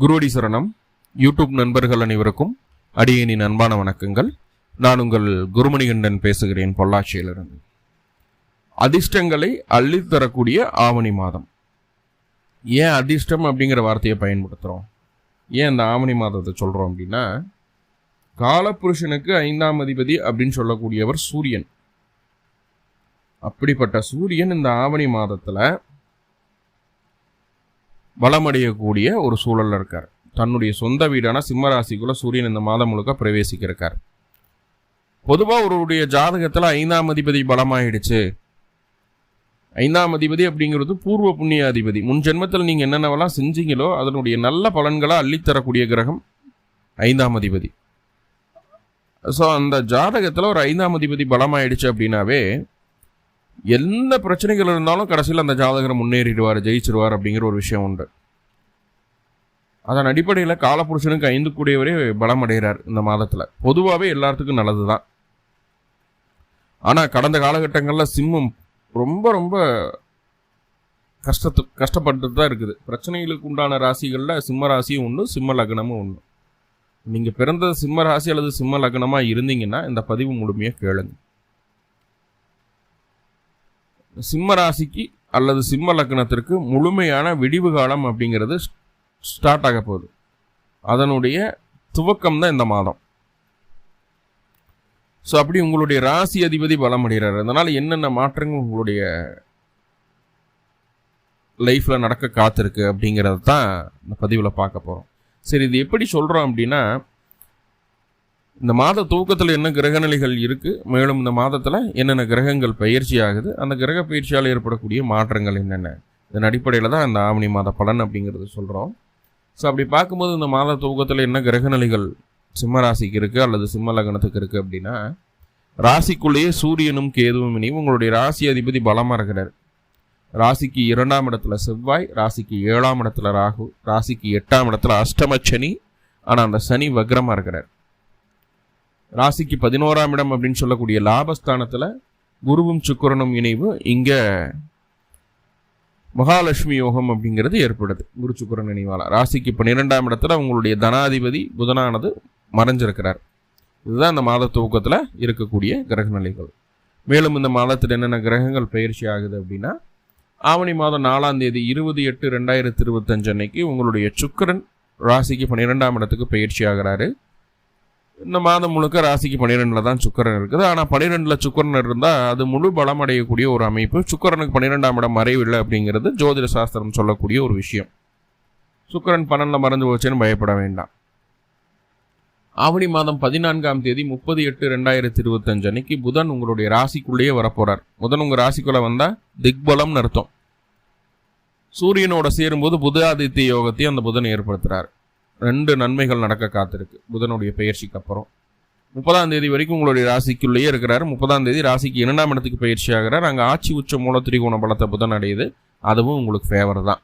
குருவடி சரணம் யூடியூப் நண்பர்கள் அனைவருக்கும் அடியேனின் அன்பான வணக்கங்கள். நான் உங்கள் குருமணிகண்டன் பேசுகிறேன் பொள்ளாச்சியிலிருந்து. அதிர்ஷ்டங்களை அள்ளித்தரக்கூடிய ஆவணி மாதம். ஏன் அதிர்ஷ்டம் அப்படிங்கிற வார்த்தையை பயன்படுத்துகிறோம் ஏன் இந்த ஆவணி மாதத்தை சொல்கிறோம் அப்படின்னா காலப்புருஷனுக்கு ஐந்தாம் அதிபதி அப்படின்னு சொல்லக்கூடியவர் சூரியன். அப்படிப்பட்ட சூரியன் இந்த ஆவணி மாதத்தில் பலமடையக்கூடிய ஒரு சூழலில் இருக்கார். தன்னுடைய சொந்த வீடான சிம்மராசிக்குள்ளே சூரியன் இந்த மாதம் முழுக்க பிரவேசிக்க இருக்கார் பொதுவாக அவருடைய ஜாதகத்தில் ஐந்தாம் அதிபதி பலமாயிடுச்சு. ஐந்தாம் அதிபதி அப்படிங்கிறது பூர்வ புண்ணிய அதிபதி. முன் ஜென்மத்தில் நீங்கள் என்னென்னவெல்லாம் செஞ்சீங்களோ அதனுடைய நல்ல பலன்களை அள்ளித்தரக்கூடிய கிரகம் ஐந்தாம் அதிபதி. ஸோ அந்த ஜாதகத்தில் ஒரு ஐந்தாம் அதிபதி பலமாயிடுச்சு அப்படின்னாவே எந்த பிரச்சனைகள் இருந்தாலும் கடைசியில் அந்த ஜாதகர் முன்னேறிடுவார் ஜெயிச்சிருவார் அப்படிங்கிற ஒரு விஷயம் உண்டு. அதன் அடிப்படையில் காலப்புருஷனுக்கு ஐந்து கூடியவரே பலம் அடைகிறார் இந்த மாதத்தில். பொதுவாகவே எல்லாத்துக்கும் நல்லது தான் ஆனால் கடந்த காலகட்டங்களில் சிம்மம் ரொம்ப ரொம்ப கஷ்டத்து கஷ்டப்பட்டு தான் இருக்குது. பிரச்சனைகளுக்கு உண்டான ராசிகளில் சிம்ம ராசியும் ஒன்று சிம்ம லக்னமும் ஒன்று நீங்கள் பிறந்த சிம்ம ராசி அல்லது சிம்ம லக்னமாக இருந்தீங்கன்னா இந்த பதிவு முழுமையாக கேளுங்க. சிம்ம ராசிக்கு அல்லது சிம்ம லக்னத்திற்கு முழுமையான விடிவு காலம் அப்படிங்கிறது ஸ்டார்ட் ஆக போகுது. அதனுடைய துவக்கம் தான் இந்த மாதம். ஸோ அப்படி உங்களுடைய ராசி அதிபதி பலம் அடைகிறார். அதனால் என்னென்ன மாற்றங்கள் உங்களுடைய லைஃப்பில் நடக்க காத்திருக்கு அப்படிங்கிறத தான் இந்த பதிவில் பார்க்க போகிறோம் சரி இது எப்படி சொல்கிறோம் அப்படின்னா இந்த மாத தூக்கத்தில் என்ன கிரகநிலைகள் இருக்குது மேலும் இந்த மாதத்தில் என்னென்ன கிரகங்கள் பயிற்சி ஆகுது அந்த கிரக பயிற்சியால் ஏற்படக்கூடிய மாற்றங்கள் என்னென்ன? இதன் அடிப்படையில் தான் இந்த ஆவணி மாத பலன் அப்படிங்கிறது சொல்கிறோம் ஸோ அப்படி பார்க்கும்போது இந்த மாத தூக்கத்தில் என்ன கிரகநிலைகள் சிம்ம ராசிக்கு இருக்குது அல்லது சிம்ம லக்னத்துக்கு இருக்குது அப்படின்னா ராசிக்குள்ளேயே சூரியனும் கேதுவும் இணையும் உங்களுடைய ராசி அதிபதி பலமாக இருக்கிறார். ராசிக்கு இரண்டாம் இடத்துல செவ்வாய் ராசிக்கு ஏழாம் இடத்துல ராகு ராசிக்கு எட்டாம் இடத்துல சனி ஆனால் அந்த சனி வக்ரமாக இருக்கிறார். ராசிக்கு பதினோராம் இடம் அப்படின்னு சொல்லக்கூடிய லாபஸ்தானத்தில் குருவும் சுக்கரனும் இணைவு. இங்கே மகாலட்சுமி யோகம் அப்படிங்கிறது ஏற்படுது. குரு சுக்கரன் நினைவால ராசிக்கு பன்னிரெண்டாம் இடத்துல உங்களுடைய தனாதிபதி புதனானது மறைஞ்சிருக்கிறார். இதுதான் இந்த மாத துவக்கத்தில் இருக்கக்கூடிய கிரக நிலைகள் மேலும் இந்த மாதத்தில் என்னென்ன கிரகங்கள் பயிற்சி ஆகுது அப்படின்னா ஆவணி மாதம் நாலாம் தேதி இருபது எட்டு ரெண்டாயிரத்தி இருபத்தஞ்சு அன்னைக்கு உங்களுடைய சுக்கரன் ராசிக்கு பன்னிரெண்டாம் இடத்துக்கு பயிற்சி ஆகிறாரு. இந்த மாதம் முழுக்க ராசிக்கு பன்னிரெண்டில் தான் சுக்கரன் இருக்குது. ஆனால் பன்னிரெண்டில் சுக்கரன் இருந்தால் அது முழு பலம் அடையக்கூடிய ஒரு அமைப்பு. சுக்கரனுக்கு பன்னிரெண்டாம் இடம் மறைவில்லை அப்படிங்கிறது ஜோதிட சாஸ்திரம் சொல்லக்கூடிய ஒரு விஷயம். சுக்கரன் பன்னெண்டில் மறைஞ்சு போச்சுன்னு பயப்பட வேண்டாம். ஆவணி மாதம் பதினான்காம் தேதி முப்பது எட்டு ரெண்டாயிரத்தி இருபத்தஞ்சு அன்னைக்கு புதன் உங்களுடைய ராசிக்குள்ளேயே வரப்போகிறார் புதன் உங்கள் ராசிக்குள்ளே வந்தால் திக்பலம்னு அர்த்தம். சூரியனோட சேரும்போது புத ஆதித்ய யோகத்தையும் அந்த புதன் ஏற்படுத்துகிறார் ரெண்டு நன்மைகள் நடக்க காத்திருக்கு. புதனுடைய பயிற்சிக்கு அப்புறம். முப்பதாம் தேதி வரைக்கும் உங்களுடைய ராசிக்குள்ளேயே இருக்கிறார். முப்பதாம் தேதி ராசிக்கு இரண்டாம் இடத்துக்கு பயிற்சி ஆகிறார். அங்கே ஆட்சி உச்ச மூல திரிகோண பலத்தை புதன் அடையுது. அதுவும் உங்களுக்கு ஃபேவர் தான்.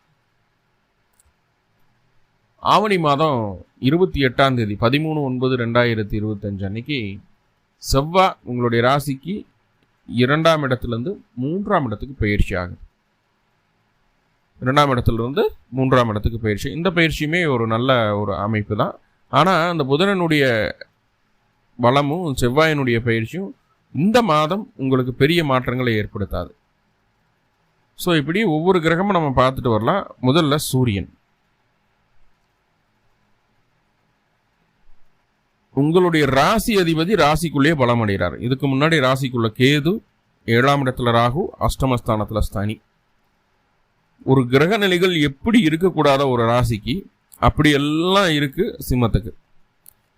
ஆவணி மாதம் இருபத்தி எட்டாம் தேதி பதிமூணு ஒன்பது ரெண்டாயிரத்தி இருபத்தஞ்சு அன்னைக்கு செவ்வாய் உங்களுடைய ராசிக்கு இரண்டாம் இடத்துலேருந்து மூன்றாம் இடத்துக்கு பயிற்சி ஆகுது. ரெண்டாம் இடத்துலேருந்து மூன்றாம் இடத்துக்கு பயிற்சி. இந்த பயிற்சியுமே ஒரு நல்ல ஒரு அமைப்பு தான் ஆனால் அந்த புதனனுடைய பலமும் செவ்வாயினுடைய பயிற்சியும் இந்த மாதம் உங்களுக்கு பெரிய மாற்றங்களை ஏற்படுத்தாது. ஸோ இப்படி ஒவ்வொரு கிரகமும் நம்ம பார்த்துட்டு வரலாம். முதல்ல சூரியன். உங்களுடைய ராசி அதிபதி ராசிக்குள்ளேயே பலம் அடைகிறார். இதுக்கு முன்னாடி ராசிக்குள்ள கேது ஏழாம் இடத்துல ராகு அஷ்டமஸ்தானத்தில் ஸ்தானி ஒரு கிரக நிலைகள் எப்படி இருக்கக்கூடாத ஒரு ராசிக்கு அப்படி எல்லாம் சிம்மத்துக்கு.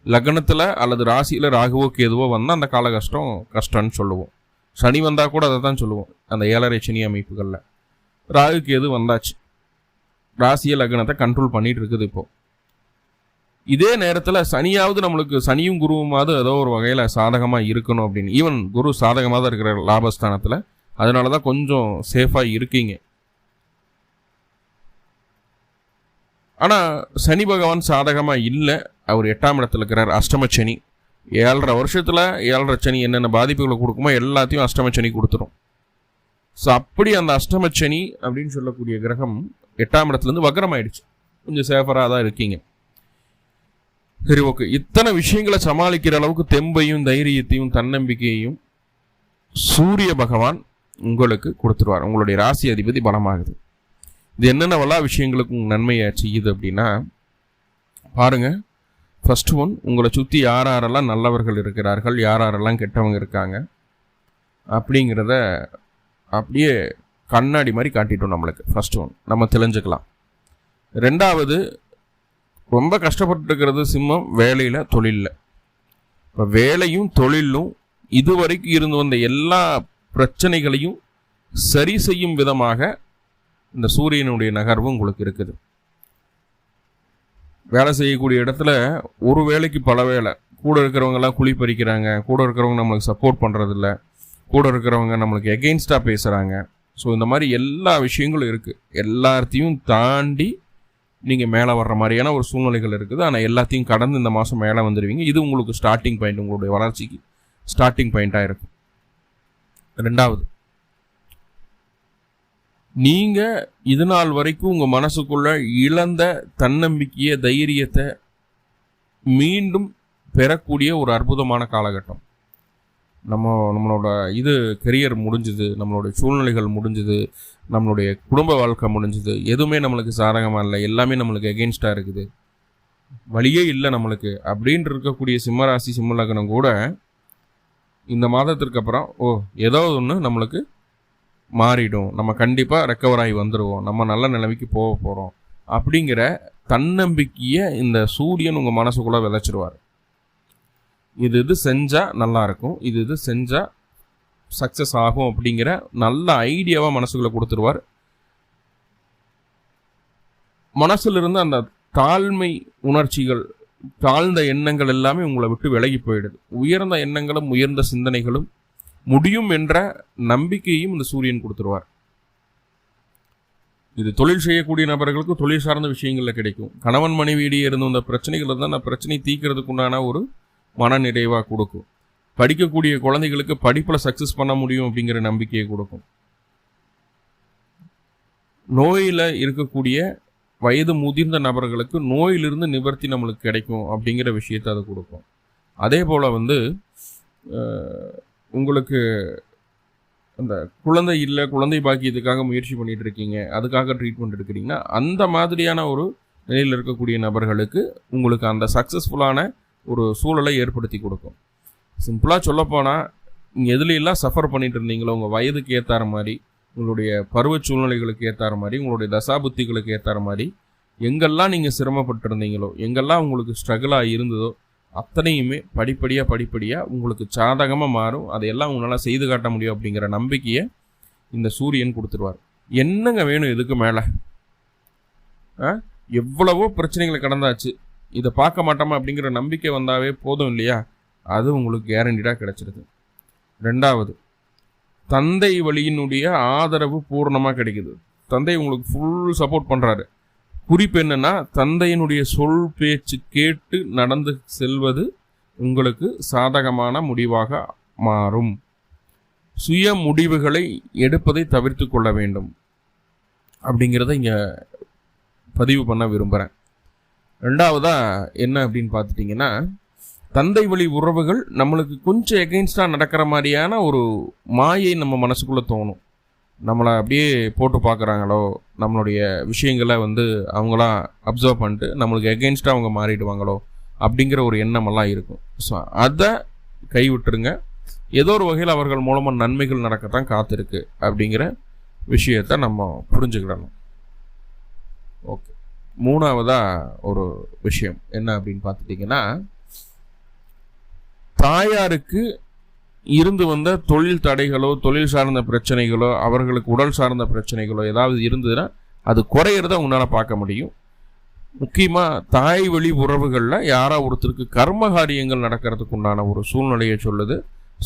லக்னத்தில் அல்லது ராசியில் ராகுவோ கேதுவோ வந்தால் அந்த கால கஷ்டம் கஷ்டம்னு சொல்லுவோம். சனி வந்தால் கூட அதை தான் சொல்லுவோம் அந்த ஏழரை சனி அமைப்புகளில். ராகு கேது வந்தாச்சு. ராசிய லக்னத்தை கண்ட்ரோல் பண்ணிட்டு இருக்குது இப்போது இதே நேரத்தில் சனியாவது நம்மளுக்கு சனியும் குருவுமாவது ஏதோ ஒரு வகையில் சாதகமாக இருக்கணும் அப்படின்னு. ஈவன் குரு சாதகமாக தான் இருக்கிற லாபஸ்தானத்தில். அதனால தான் கொஞ்சம் சேஃபாக இருக்கீங்க. ஆனால் சனி பகவான் சாதகமாக இல்லை. அவர் எட்டாம் இடத்துல இருக்கிறார் அஷ்டம சனி. ஏழரை வருஷத்தில் ஏழரை சனி என்னென்ன பாதிப்புகளை கொடுக்குமோ எல்லாத்தையும் அஷ்டம சனி கொடுத்துரும். ஸோ அப்படி அந்த அஷ்டம சனி அப்படின்னு சொல்லக்கூடிய கிரகம் எட்டாம் இடத்துலேருந்து வக்ரம் ஆயிடுச்சு கொஞ்சம் சேஃபராக தான் இருக்கீங்க. சரி ஓகே இத்தனை விஷயங்களை சமாளிக்கிற அளவுக்கு தெம்பையும் தைரியத்தையும் தன்னம்பிக்கையையும் சூரிய பகவான் உங்களுக்கு கொடுத்துருவார். உங்களுடைய ராசி அதிபதி பலமாகுது. இது என்னென்னவெல்லாம் விஷயங்களுக்கும் நன்மையை செய்யுது அப்படின்னா பாருங்கள் ஃபஸ்ட் ஒன் உங்களை சுற்றி யார் யாரெல்லாம் நல்லவர்கள் இருக்கிறார்கள் யார் யாரெல்லாம் கெட்டவங்க இருக்காங்க அப்படிங்கிறத அப்படியே கண்ணாடி மாதிரி காட்டிட்டோம் நம்மளுக்கு. ஃபர்ஸ்ட் ஒன் நம்ம தெரிஞ்சுக்கலாம். ரெண்டாவது ரொம்ப கஷ்டப்பட்டுருக்கிறது சிம்மம் வேலையில் தொழிலில். இப்போ வேலையும் தொழிலும் இதுவரைக்கும் இருந்து வந்த எல்லா பிரச்சனைகளையும் சரி செய்யும் விதமாக இந்த சூரியனுடைய நகர்வு உங்களுக்கு இருக்குது. வேலை செய்யக்கூடிய இடத்துல ஒரு வேலைக்கு பல வேலை. கூட இருக்கிறவங்கெல்லாம் குழி பறிக்கிறாங்க. கூட இருக்கிறவங்க நம்மளுக்கு சப்போர்ட் பண்ணுறதில்ல கூட இருக்கிறவங்க நம்மளுக்கு எகெயின்ஸ்டாக பேசுகிறாங்க ஸோ இந்த மாதிரி எல்லா விஷயங்களும் இருக்குது எல்லாத்தையும் தாண்டி நீங்கள் மேலே வர்ற மாதிரியான ஒரு சூழ்நிலைகள் இருக்குது. ஆனால் எல்லாத்தையும் கடந்து இந்த மாதம் மேலே வந்துடுவீங்க இது உங்களுக்கு ஸ்டார்டிங் பாயிண்ட் உங்களுடைய வளர்ச்சிக்கு ஸ்டார்டிங் பாயிண்ட்டாக இருக்கும். ரெண்டாவது நீங்கள் இது நாள் வரைக்கும் உங்கள் மனசுக்குள்ள இழந்த தன்னம்பிக்கைய தைரியத்தை மீண்டும் பெறக்கூடிய ஒரு அற்புதமான காலகட்டம். நம்ம நம்மளோட இது கெரியர் முடிஞ்சுது நம்மளுடைய சூழ்நிலைகள் முடிஞ்சுது நம்மளுடைய குடும்ப வாழ்க்கை முடிஞ்சுது. எதுவுமே நம்மளுக்கு சாதகமாக இல்லை. எல்லாமே நம்மளுக்கு எகெயின்ஸ்டாக இருக்குது. வழியே இல்லை நம்மளுக்கு. அப்படின்ட்டு இருக்கக்கூடிய சிம்மராசி சிம்மலக்னம் கூட இந்த மாதத்திற்கு அப்புறம் ஓ ஏதாவது ஒன்று நம்மளுக்கு மாறிடும். நம்ம கண்டிப்பாக ரெக்கவர் ஆகி வந்துடுவோம் நம்ம நல்ல நிலைமைக்கு போக போகிறோம் அப்படிங்கிற தன்னம்பிக்கையை இந்த சூரியன் உங்கள் மனசுக்குள்ளே விதைச்சிருவார். இது இது செஞ்சால் நல்லாயிருக்கும் இது இது செஞ்சால் சக்ஸஸ் ஆகும் அப்படிங்கிற நல்ல ஐடியாவாக மனசுக்குள்ளே கொடுத்துருவார். மனசுலிருந்து அந்த தாழ்மை உணர்ச்சிகள் தாழ்ந்த எண்ணங்கள் எல்லாமே உங்களை விட்டு விலகி போயிடுது. உயர்ந்த எண்ணங்களும் உயர்ந்த சிந்தனைகளும் முடியும் என்ற நம்பிக்கையும் இந்த சூரியன் கொடுத்துருவார். இது தொழில் செய்யக்கூடிய நபர்களுக்கு தொழில் சார்ந்த விஷயங்களில் கிடைக்கும். கணவன் மனைவியிடையே இருந்த அந்த பிரச்சனைகள் இருந்தால் அந்த பிரச்சனை தீக்கிறதுக்குண்டான ஒரு மன நிறைவாக கொடுக்கும். படிக்கக்கூடிய குழந்தைகளுக்கு படிப்பில் சக்ஸஸ் பண்ண முடியும் அப்படிங்கிற நம்பிக்கையை கொடுக்கும். நோயில் இருக்கக்கூடிய வயது முதிர்ந்த நபர்களுக்கு நோயிலிருந்து நிவர்த்தி நம்மளுக்கு கிடைக்கும் அப்படிங்கிற விஷயத்தை அது கொடுக்கும். அதே போல் வந்து உங்களுக்கு அந்த குழந்தை இல்லை குழந்தை பாக்கியத்துக்காக முயற்சி பண்ணிட்டு இருக்கீங்க அதுக்காக ட்ரீட்மெண்ட் எடுக்கிறீங்கன்னா அந்த மாதிரியான ஒரு நிலையில் இருக்கக்கூடிய நபர்களுக்கு உங்களுக்கு அந்த சக்ஸஸ்ஃபுல்லான ஒரு சூழலை ஏற்படுத்தி கொடுக்கும். சிம்பிளாக சொல்லப்போனால் நீங்கள் எதுலையெல்லாம் சஃபர் பண்ணிட்டு இருந்தீங்களோ உங்கள் வயதுக்கு ஏற்றார மாதிரி உங்களுடைய பருவ சூழ்நிலைகளுக்கு ஏற்றார மாதிரி உங்களுடைய தசாபுத்திகளுக்கு ஏற்றார மாதிரி எங்கெல்லாம் நீங்கள் சிரமப்பட்டிருந்தீங்களோ எங்கெல்லாம் உங்களுக்கு ஸ்ட்ரகிளாக இருந்ததோ அத்தனையுமே படிப்படியாக படிப்படியாக உங்களுக்கு சாதகமாக மாறும். அதையெல்லாம் உங்களால் செய்து காட்ட முடியும் அப்படிங்கிற நம்பிக்கையை இந்த சூரியன் கொடுத்துருவார். என்னங்க வேணும் இதுக்கு மேலே? ஆ? எவ்வளவோ பிரச்சனைகளை கடந்தாச்சு. இதை பார்க்க மாட்டோமா அப்படிங்கிற நம்பிக்கை வந்தாவே போதும் இல்லையா? அது உங்களுக்கு கேரண்டீடாக கிடைச்சிருது. ரெண்டாவது தந்தை வழியினுடைய ஆதரவு பூர்ணமாக கிடைக்குது. தந்தை உங்களுக்கு ஃபுல் சப்போர்ட் பண்ணுறாரு குறிப்பு என்னன்னா தந்தையினுடைய சொல் பேச்சு கேட்டு நடந்து செல்வது உங்களுக்கு சாதகமான முடிவாக மாறும். சுய முடிவுகளை எடுப்பதை தவிர்த்து கொள்ள வேண்டும். அப்படிங்கிறத இங்கே பதிவு பண்ண விரும்புகிறேன் ரெண்டாவதா என்ன அப்படின்னு பார்த்துட்டிங்கன்னா தந்தை வழி உறவுகள் நம்மளுக்கு கொஞ்சம் எகெயின்ஸ்டாக நடக்கிற மாதிரியான ஒரு மாயை நம்ம மனசுக்குள்ளே தோணும். நம்மளை அப்படியே போட்டு பார்க்குறாங்களோ நம்மளுடைய விஷயங்களை வந்து அவங்களாம் அப்சர்வ் பண்ணிட்டு நம்மளுக்கு எகெயின்ஸ்டாக அவங்க மாறிடுவாங்களோ அப்படிங்கிற ஒரு எண்ணமெல்லாம் இருக்கும். ஸோ அதை கைவிட்டுருங்க. ஏதோ ஒரு வகையில் அவர்கள் மூலமாக நன்மைகள் நடக்கத்தான் காத்திருக்கு அப்படிங்கிற விஷயத்த நம்ம புரிஞ்சுக்கிடணும். ஓகே மூணாவதா ஒரு விஷயம். என்ன அப்படின்னு பார்த்துட்டிங்கன்னா தாயாருக்கு இருந்து வந்த தொழில் தடைகளோ தொழில் சார்ந்த பிரச்சனைகளோ அவர்களுக்கு உடல் சார்ந்த பிரச்சனைகளோ ஏதாவது இருந்ததுன்னா அது குறையிறத உன்னால் பார்க்க முடியும். முக்கியமாக தாய் வழி உறவுகளில் யாரோ ஒருத்தருக்கு கர்ம காரியங்கள் நடக்கிறதுக்கு உண்டான ஒரு சூழ்நிலையை சொல்லுது.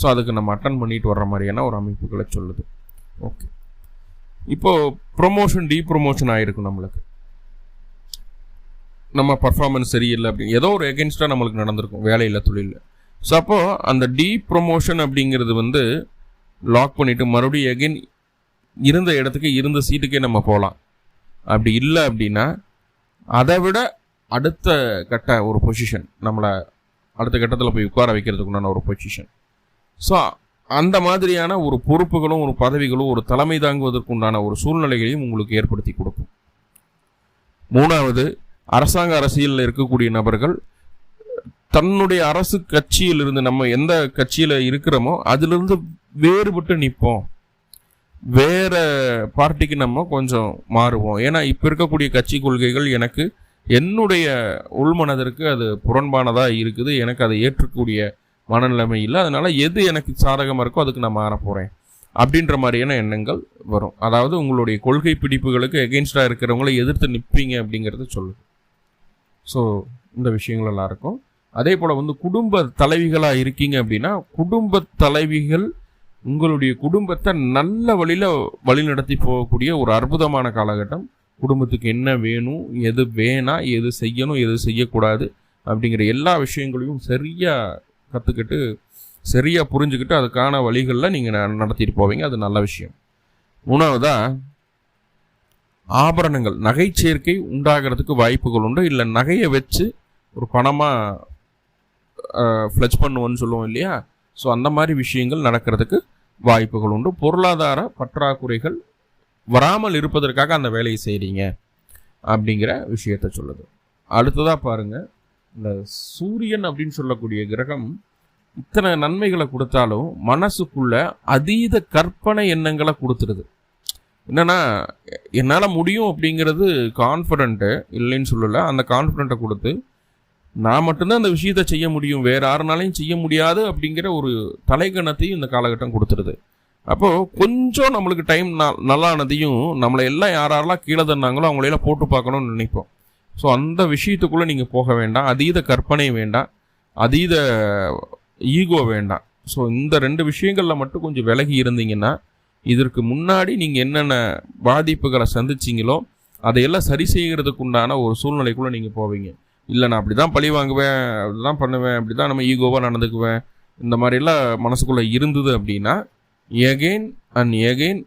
ஸோ அதுக்கு நம்ம அட்டன் பண்ணிட்டு வர்ற மாதிரியான ஒரு அமைப்புகளை சொல்லுது. ஓகே இப்போது ப்ரொமோஷன் டீ ப்ரொமோஷன் ஆகிருக்கும் நம்மளுக்கு. நம்ம பர்ஃபார்மன்ஸ் சரியில்லை அப்படின்னு ஏதோ ஒரு எகென்ஸ்டாக நம்மளுக்கு நடந்திருக்கும் வேலையில் தொழிலில். ஸோ அப்போது அந்த டீ ப்ரொமோஷன் அப்படிங்கிறது வந்து லாக் பண்ணிவிட்டு மறுபடியும் எகைன் இருந்த இடத்துக்கு இருந்த சீட்டுக்கே நம்ம போகலாம் அப்படி இல்லை அப்படின்னா அதை விட அடுத்த கட்ட ஒரு பொசிஷன் நம்மளை அடுத்த கட்டத்தில் போய் உட்கார வைக்கிறதுக்குண்டான ஒரு பொசிஷன் ஸோ அந்த மாதிரியான ஒரு பொறுப்புகளும் ஒரு பதவிகளும் ஒரு தலைமை தாங்குவதற்குண்டான ஒரு சூழ்நிலைகளையும் உங்களுக்கு ஏற்படுத்தி கொடுக்கும். மூணாவது அரசாங்க அரசியலில் இருக்கக்கூடிய நபர்கள் தன்னுடைய அரசு கட்சியிலிருந்து நம்ம எந்த கட்சியில் இருக்கிறோமோ அதிலிருந்து வேறுபட்டு நிற்போம். வேற பார்ட்டிக்கு நம்ம கொஞ்சம் மாறுவோம். ஏன்னா இப்போ இருக்கக்கூடிய கட்சி கொள்கைகள் எனக்கு என்னுடைய உள்மனதிற்கு அது புறம்பானதாக இருக்குது. எனக்கு அதை ஏற்றக்கூடிய மனநிலைமை இல்லை. அதனால எது எனக்கு சாதகமாக இருக்கோ அதுக்கு நான் மாற போகிறேன் அப்படின்ற மாதிரியான எண்ணங்கள் வரும். அதாவது உங்களுடைய கொள்கை பிடிப்புகளுக்கு எகென்ஸ்டாக இருக்கிறவங்களை எதிர்த்து நிற்பீங்க அப்படிங்கிறது சொல்லுது ஸோ இந்த விஷயங்கள் எல்லாம் இருக்கும் அதே போல் வந்து குடும்ப தலைவிகளாக இருக்கீங்க அப்படின்னா குடும்ப தலைவிகள் உங்களுடைய குடும்பத்தை நல்ல வழியில் வழிநடத்தி போகக்கூடிய ஒரு அற்புதமான காலகட்டம். குடும்பத்துக்கு என்ன வேணும் எது வேணாம் எது செய்யணும் எது செய்யக்கூடாது அப்படிங்கிற எல்லா விஷயங்களையும் சரியாக கற்றுக்கிட்டு சரியாக புரிஞ்சுக்கிட்டு அதுக்கான வழிகளில் நீங்கள் நடத்திட்டு போவீங்க. அது நல்ல விஷயம். மூணாவதாக ஆபரணங்கள். நகை சேர்க்கை உண்டாகிறதுக்கு வாய்ப்புகள் உண்டு. இல்லை நகையை வச்சு ஒரு பணமாக ஃப்ளெச் பண்ணுவோன்னு சொல்லுவோம் இல்லையா? ஸோ அந்த மாதிரி விஷயங்கள் நடக்கிறதுக்கு வாய்ப்புகள் உண்டு. பொருளாதார பற்றாக்குறைகள் வராமல் இருப்பதற்காக அந்த வேலையை செய்கிறீங்க அப்படிங்கிற விஷயத்த சொல்லுது. அடுத்ததாக பாருங்கள் இந்த சூரியன் அப்படின்னு சொல்லக்கூடிய கிரகம் இத்தனை நன்மைகளை கொடுத்தாலும் மனசுக்குள்ள அதீத கற்பனை எண்ணங்களை கொடுத்துருது. என்னென்னா என்னால் முடியும் அப்படிங்கிறது கான்ஃபிடென்ட்டு இல்லைன்னு சொல்லலை. அந்த கான்ஃபிடென்ட்டை கொடுத்து நான் மட்டும்தான் அந்த விஷயத்தை செய்ய முடியும். வேறு யாருனாலையும் செய்ய முடியாது அப்படிங்கிற ஒரு தலைகணத்தையும் இந்த காலகட்டம் கொடுத்துருது அப்போது கொஞ்சம் நம்மளுக்கு டைம் நல்லானதையும் நம்மளை எல்லாம் யாரெல்லாம் கீழே தந்தாங்களோ அவங்களையெல்லாம் போட்டு பார்க்கணும்னு நினைப்போம். ஸோ அந்த விஷயத்துக்குள்ளே நீங்கள் போக வேண்டாம். அதீத கற்பனை வேண்டாம். அதீத ஈகோ வேண்டாம். ஸோ இந்த ரெண்டு விஷயங்களில் மட்டும் கொஞ்சம் விலகி இருந்தீங்கன்னா இதற்கு முன்னாடி நீங்கள் என்னென்ன பாதிப்புகளை சந்திச்சிங்களோ அதையெல்லாம் சரி செய்கிறதுக்கு உண்டான ஒரு சூழ்நிலைக்குள்ளே நீங்கள் போவீங்க. இல்லை நான் அப்படி தான் பழி வாங்குவேன் அப்படி தான் பண்ணுவேன் அப்படி தான் நம்ம ஈகோவாக நடந்துக்குவேன். இந்த மாதிரிலாம் மனசுக்குள்ளே இருந்தது அப்படின்னா எகெயின் அண்ட் எகெயின்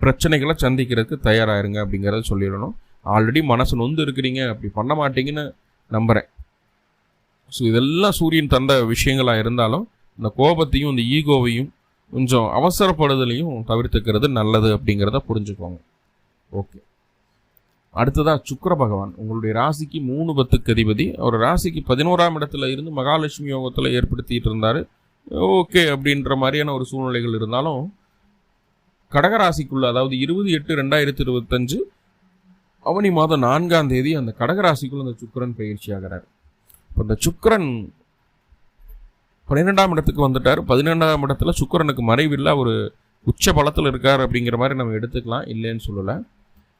பிரச்சனைகளை சந்திக்கிறதுக்கு தயாராகிருங்க அப்படிங்கிறத சொல்லிடணும். ஆல்ரெடி மனசு நொந்து இருக்கிறீங்க அப்படி பண்ண மாட்டீங்கன்னு நம்புகிறேன் ஸோ இதெல்லாம் சூரியன் தந்த விஷயங்களாக இருந்தாலும் இந்த கோபத்தையும் இந்த ஈகோவையும் கொஞ்சம் அவசரப்படுதலையும் தவிர்த்துக்கிறது நல்லது அப்படிங்கிறத புரிஞ்சுக்கோங்க. ஓகே அடுத்ததாக சுக்கர பகவான். உங்களுடைய ராசிக்கு மூணு பத்துக்கு அதிபதி. அவர் ராசிக்கு பதினோராம் இடத்துல இருந்து மகாலட்சுமி யோகத்தில் ஏற்படுத்திட்டு இருந்தார். ஓகே அப்படின்ற மாதிரியான ஒரு சூழ்நிலைகள் இருந்தாலும் கடகராசிக்குள்ள அதாவது இருபது எட்டு ரெண்டாயிரத்தி இருபத்தஞ்சு அவனி மாதம் நான்காம் தேதி அந்த கடகராசிக்குள்ள அந்த சுக்கரன் பயிற்சி ஆகிறார். இப்போ அந்த சுக்கரன் பன்னிரெண்டாம் இடத்துக்கு வந்துட்டார். பதினெண்டாம் இடத்துல சுக்கரனுக்கு மறைவில்லை ஒரு உச்ச பலத்தில் இருக்கார் அப்படிங்கிற மாதிரி நம்ம எடுத்துக்கலாம். இல்லைன்னு சொல்லலை.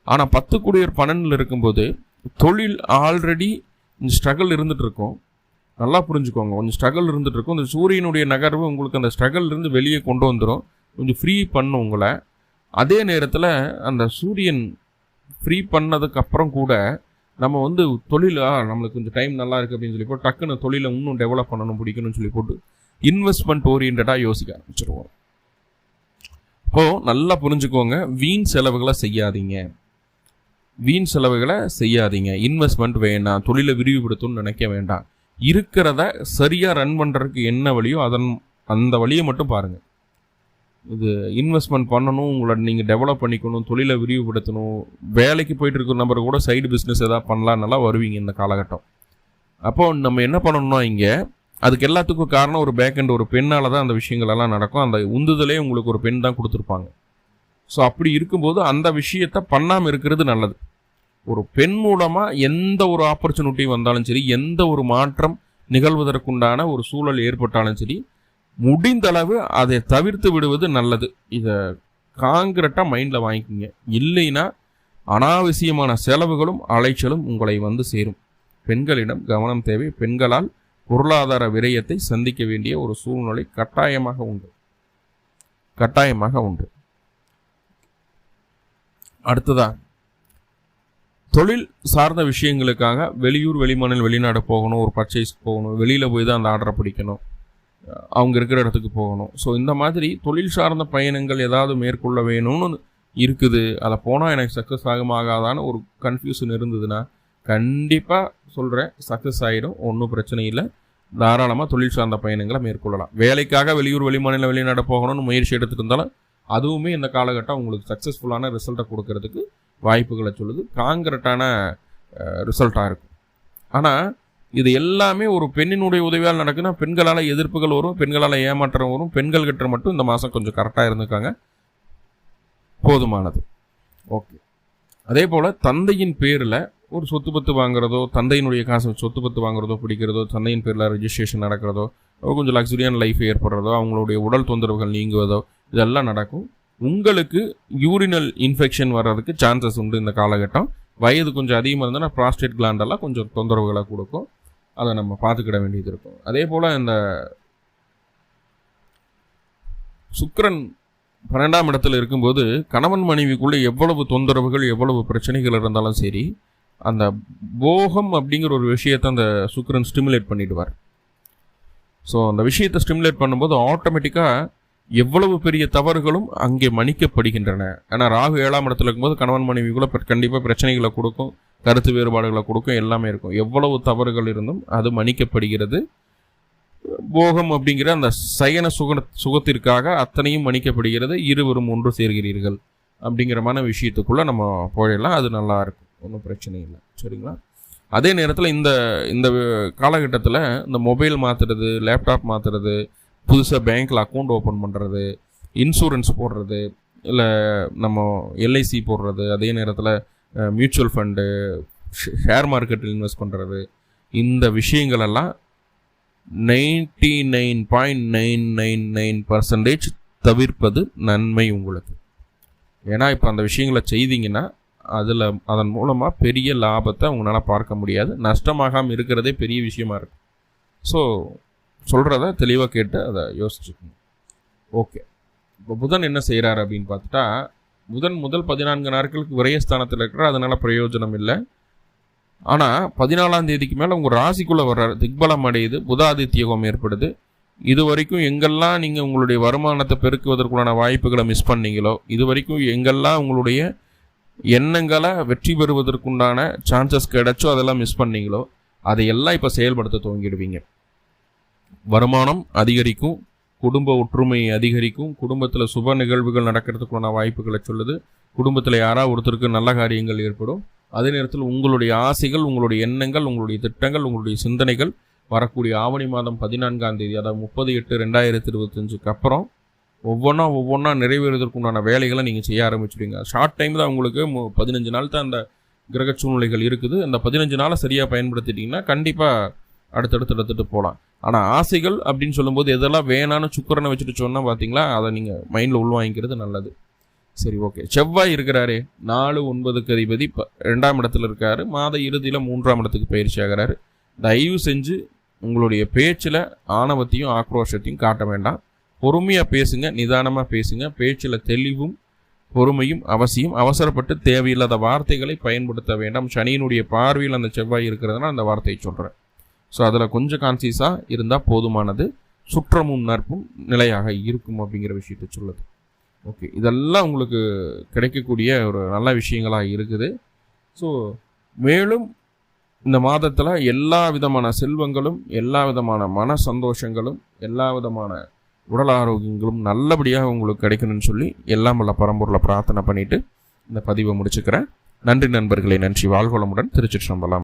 ஆனால் பத்து குடியர் பன்னெண்டில் இருக்கும்போது தொழில் ஆல்ரெடி இந்த ஸ்ட்ரகிள் இருந்துகிட்டு இருக்கும். நல்லா புரிஞ்சுக்கோங்க. கொஞ்சம் ஸ்ட்ரகிள் இருந்துகிட்டு இருக்கும். இந்த சூரியனுடைய நகர்வு உங்களுக்கு அந்த ஸ்ட்ரகிள்லேருந்து வெளியே கொண்டு வந்துடும் கொஞ்சம் ஃப்ரீ பண்ணும் உங்களை. அதே நேரத்தில் அந்த சூரியன் ஃப்ரீ பண்ணதுக்கப்புறம் கூட நம்ம வந்து தொழிலாக நம்மளுக்கு கொஞ்சம் டைம் நல்லா இருக்குது அப்படின்னு சொல்லி போட்டு டக்குன்னு தொழிலை இன்னும் டெவலப் பண்ணணும் பிடிக்கணும்னு சொல்லி போட்டு இன்வெஸ்ட்மெண்ட் ஓரியன்டாக யோசிக்க ஆரம்பிச்சிருவோம். இப்போது நல்லா புரிஞ்சுக்கோங்க. வீண் செலவுகளை செய்யாதீங்க. வீண் செலவுகளை செய்யாதீங்க. இன்வெஸ்ட்மெண்ட் வேண்டாம். தொழிலை விரிவுபடுத்தணும்னு நினைக்க வேண்டாம். இருக்கிறத சரியாக ரன் பண்ணுறதுக்கு என்ன வழியோ அதன் அந்த வழியை மட்டும் பாருங்கள் இது இன்வெஸ்ட்மெண்ட் பண்ணணும் உங்களை நீங்கள் டெவலப் பண்ணிக்கணும் தொழிலை விரிவுபடுத்தணும். வேலைக்கு போயிட்டு இருக்கிற நம்பர் கூட சைடு பிஸ்னஸ் எதாவது பண்ணலாம் நல்லா வருவீங்க இந்த காலகட்டம். அப்போ நம்ம என்ன பண்ணணும்னா இங்கே அதுக்கு எல்லாத்துக்கும் காரணம் ஒரு பேக் அண்ட் ஒரு பெண்ணால் தான் அந்த விஷயங்கள் எல்லாம் நடக்கும். அந்த உந்துதலே உங்களுக்கு ஒரு பெண் தான் கொடுத்துருப்பாங்க. ஸோ அப்படி இருக்கும்போது அந்த விஷயத்தை பண்ணாமல் இருக்கிறது நல்லது. ஒரு பெண் மூலமாக எந்த ஒரு ஆப்பர்ச்சுனிட்டி வந்தாலும் சரி எந்த ஒரு மாற்றம் நிகழ்வதற்குண்டான ஒரு சூழல் ஏற்பட்டாலும் சரி முடிந்தளவு அதை தவிர்த்து விடுவது நல்லது. இதை காங்கிரட்டாக மைண்டில் வாங்கிக்கிங்க. இல்லைன்னா அனாவசியமான செலவுகளும் அலைச்சலும் உங்களை வந்து சேரும். பெண்களிடம் கவனம் தேவை. பெண்களால் பொருளாதார விரயத்தை சந்திக்க வேண்டிய ஒரு சூழ்நிலை கட்டாயமாக உண்டு. கட்டாயமாக உண்டு. அடுத்ததாக தொழில் சார்ந்த விஷயங்களுக்காக வெளியூர் வெளிமாநில வெளிநாடு போகணும் ஒரு பர்ச்சேஸ் போகணும் வெளியில் போய் தான் அந்த ஆர்டரை பிடிக்கணும். அவங்க இருக்கிற இடத்துக்கு போகணும். ஸோ இந்த மாதிரி தொழில் சார்ந்த பயணங்கள் ஏதாவது மேற்கொள்ள வேணும்னு இருக்குது. அதை போனால் எனக்கு சக்ஸஸ் ஆகும் ஆகாதான்னு ஒரு கன்ஃபியூஷன் இருந்ததுன்னா கண்டிப்பாக சொல்கிறேன் சக்ஸஸ் ஆகிடும் ஒன்றும் பிரச்சனை இல்லை. தாராளமாக தொழில் சார்ந்த பயணங்களை மேற்கொள்ளலாம். வேலைக்காக வெளியூர் வெளிமாநில வெளிநாடு போகணும்னு முயற்சி எடுத்துகிட்டு இருந்தாலும் அதுவுமே இந்த காலகட்டம் உங்களுக்கு சக்ஸஸ்ஃபுல்லான ரிசல்ட்டை கொடுக்கறதுக்கு வாய்ப்புகளை சொல்லுது. காங்கிரட்டான ரிசல்ட்டாக இருக்கும். ஆனால் இது எல்லாமே ஒரு பெண்ணினுடைய உதவியால் நடக்குன்னா பெண்களால் எதிர்ப்புகள் வரும் பெண்களால் ஏமாற்றம் வரும் பெண்கள் கிட்ட மட்டும் இந்த மாதம் கொஞ்சம் கரெக்டாக இருந்துக்காங்க. போதுமானது. ஓகே அதே போல் தந்தையின் பேரில் ஒரு சொத்து பத்து வாங்குறதோ தந்தையினுடைய காசு சொத்து பத்து வாங்குறதோ பிடிக்கிறதோ தந்தையின் பேரில் ரெஜிஸ்ட்ரேஷன் நடக்கிறதோ கொஞ்சம் லக்ஸுரியான லைஃப் ஏற்படுறதோ அவங்களுடைய உடல் தொந்தரவுகள் நீங்குவதோ இதெல்லாம் நடக்கும். உங்களுக்கு யூரினல் இன்ஃபெக்ஷன் வர்றதுக்கு சான்சஸ் உண்டு இந்த காலகட்டம். வயது கொஞ்சம் அதிகமாக இருந்தால் ப்ராஸ்டேட் கிளாண்டெல்லாம் கொஞ்சம் தொந்தரவுகளை கொடுக்கும். அதை நம்ம பார்த்துக்கிட வேண்டியது இருக்கும். அதே போல் இந்த சுக்கரன் பன்னெண்டாம் இடத்துல இருக்கும்போது கணவன் மனைவிக்குள்ளே எவ்வளவு தொந்தரவுகள் எவ்வளவு பிரச்சனைகள் இருந்தாலும் சரி அந்த போகம் அப்படிங்கிற ஒரு விஷயத்தை அந்த சுக்கரன் ஸ்டிமுலேட் பண்ணிடுவார். ஸோ அந்த விஷயத்தை ஸ்டிமுலேட் பண்ணும்போது ஆட்டோமேட்டிக்காக எவ்வளவு பெரிய தவறுகளும் அங்கே மன்னிக்கப்படுகின்றன. ஏன்னா ராகு ஏழாம் இடத்துல இருக்கும்போது கணவன் மனைவிக்குள்ள கண்டிப்பாக பிரச்சனைகளை கொடுக்கும் கருத்து வேறுபாடுகளை கொடுக்கும் எல்லாமே இருக்கும். எவ்வளவு தவறுகள் இருந்தும் அது மன்னிக்கப்படுகிறது. போகம் அப்படிங்கிற அந்த சயன சுக சுகத்திற்காக அத்தனையும் மன்னிக்கப்படுகிறது. இருவரும் ஒன்று சேர்கிறீர்கள் அப்படிங்கிறமான விஷயத்துக்குள்ளே நம்ம போயிடலாம். அது நல்லா இருக்கும். ஒன்றும் பிரச்சனை இல்லை. சரிங்களா? அதே நேரத்தில் இந்த இந்த காலகட்டத்தில் இந்த மொபைல் மாற்றுறது லேப்டாப் மாற்றுறது புதுசாக பேங்க்கில் அக்கௌண்ட் ஓப்பன் பண்ணுறது இன்சூரன்ஸ் போடுறது இல்லை நம்ம எல்ஐசி போடுறது அதே நேரத்தில் மியூச்சுவல் ஃபண்டு ஷேர் மார்க்கெட்டில் இன்வெஸ்ட் பண்ணுறது இந்த விஷயங்களெல்லாம் ninety nine point nine nine nine percentage தவிர்ப்பது நன்மை உங்களுக்கு. ஏன்னா இப்போ அந்த விஷயங்களை செய்தீங்கன்னா அதில் அதன் மூலமாக பெரிய லாபத்தை உங்களால் பார்க்க முடியாது. நஷ்டமாகாமல் இருக்கிறதே பெரிய விஷயமா இருக்கும் ஸோ சொல்கிறத தெளிவாக கேட்டு அதை யோசிச்சுக்கணும். ஓகே. இப்போ புதன் என்ன செய்கிறார் அப்படின்னு பார்த்துட்டா புதன் முதல் பதினான்கு நாட்களுக்கு விரயஸ்தானத்தில் இருக்கிற அதனால் பிரயோஜனம் இல்லை. ஆனால் பதினாலாம் தேதிக்கு மேலே உங்கள் ராசிக்குள்ளே வர்றார் திக்பலம் அடையுது புதாதித்யகம் ஏற்படுது. இது வரைக்கும் எங்கெல்லாம் நீங்கள் உங்களுடைய வருமானத்தை பெருக்குவதற்குள்ளான வாய்ப்புகளை மிஸ் பண்ணீங்களோ இது வரைக்கும் எங்கெல்லாம் உங்களுடைய எண்ணங்களை வெற்றி பெறுவதற்குண்டான சான்சஸ் கிடைச்சோ அதெல்லாம் மிஸ் பண்ணீங்களோ அதையெல்லாம் இப்போ செயல்படுத்த துவங்கிடுவீங்க. வருமானம் அதிகரிக்கும் குடும்ப ஒற்றுமை அதிகரிக்கும் குடும்பத்தில் சுப நிகழ்வுகள் நடக்கிறதுக்குள்ள வாய்ப்புகளை சொல்லுது. குடும்பத்தில் யாராவது ஒருத்தருக்கு நல்ல காரியங்கள் ஏற்படும். அதே நேரத்தில் உங்களுடைய ஆசைகள் உங்களுடைய எண்ணங்கள் உங்களுடைய திட்டங்கள் உங்களுடைய சிந்தனைகள் வரக்கூடிய ஆவணி மாதம் பதினான்காம் தேதி அதாவது முப்பது எட்டு ரெண்டாயிரத்தி இருபத்தஞ்சுக்கு அப்புறம் ஒவ்வொன்றா ஒவ்வொன்றா நிறைவேறுவதற்குண்டான வேலைகளை நீங்கள் செய்ய ஆரம்பிச்சுடுங்க ஷார்ட் டைம் தான் உங்களுக்கு பதினஞ்சு நாள் தான் அந்த கிரக சூழ்நிலைகள் இருக்குது. அந்த பதினஞ்சு நாளை சரியாக பயன்படுத்திட்டிங்கன்னா கண்டிப்பாக அடுத்தடுத்து எடுத்துகிட்டு போகலாம். ஆனால் ஆசைகள் அப்படின்னு சொல்லும்போது எதெல்லாம் வேணான்னு சுக்கரனை வச்சுட்டு சொன்னால் பார்த்தீங்களா அதை நீங்கள் மைண்டில் உள்வாங்கிக்கிறது நல்லது. சரி ஓகே செவ்வாய் இருக்கிறாரே நாலு ஒன்பதுக்கு அதிபதி இப்போ ரெண்டாம் இடத்துல இருக்காரு. மாத இறுதியில் மூன்றாம் இடத்துக்கு பயிற்சி ஆகிறாரு. தயவு செஞ்சு உங்களுடைய பேச்சில் ஆணவத்தையும் ஆக்ரோஷத்தையும் காட்ட வேண்டாம். பொறுமையாக பேசுங்க நிதானமாக பேசுங்க. பேச்சில் தெளிவும் பொறுமையும் அவசியம். அவசரப்பட்டு தேவையில்லாத வார்த்தைகளை பயன்படுத்த வேண்டாம். சனியினுடைய பார்வையில் அந்த செவ்வாய் இருக்கிறதுனால அந்த வார்த்தையை சொல்கிறேன் ஸோ அதில் கொஞ்சம் கான்சியஸாக இருந்தால் போதுமானது சுற்றமும் நற்பும் நிலையாக இருக்கும் அப்படிங்கிற விஷயத்தை சொல்லுது. ஓகே இதெல்லாம் உங்களுக்கு கிடைக்கக்கூடிய ஒரு நல்ல விஷயங்களாக இருக்குது. ஸோ மேலும் இந்த மாதத்தில் எல்லா விதமான செல்வங்களும் எல்லா விதமான மன சந்தோஷங்களும் எல்லா விதமான உடல் ஆரோக்கியங்களும் நல்லபடியாக உங்களுக்கு கிடைக்கணும்னு சொல்லி எல்லாம் வல்ல பரம்பொருளை பிரார்த்தனை பண்ணிவிட்டு இந்த பதிவை முடிச்சுக்கிறேன். நன்றி நண்பர்களை நன்றி. வாழ்வளமுடன் திருச்சி சம்பலாம்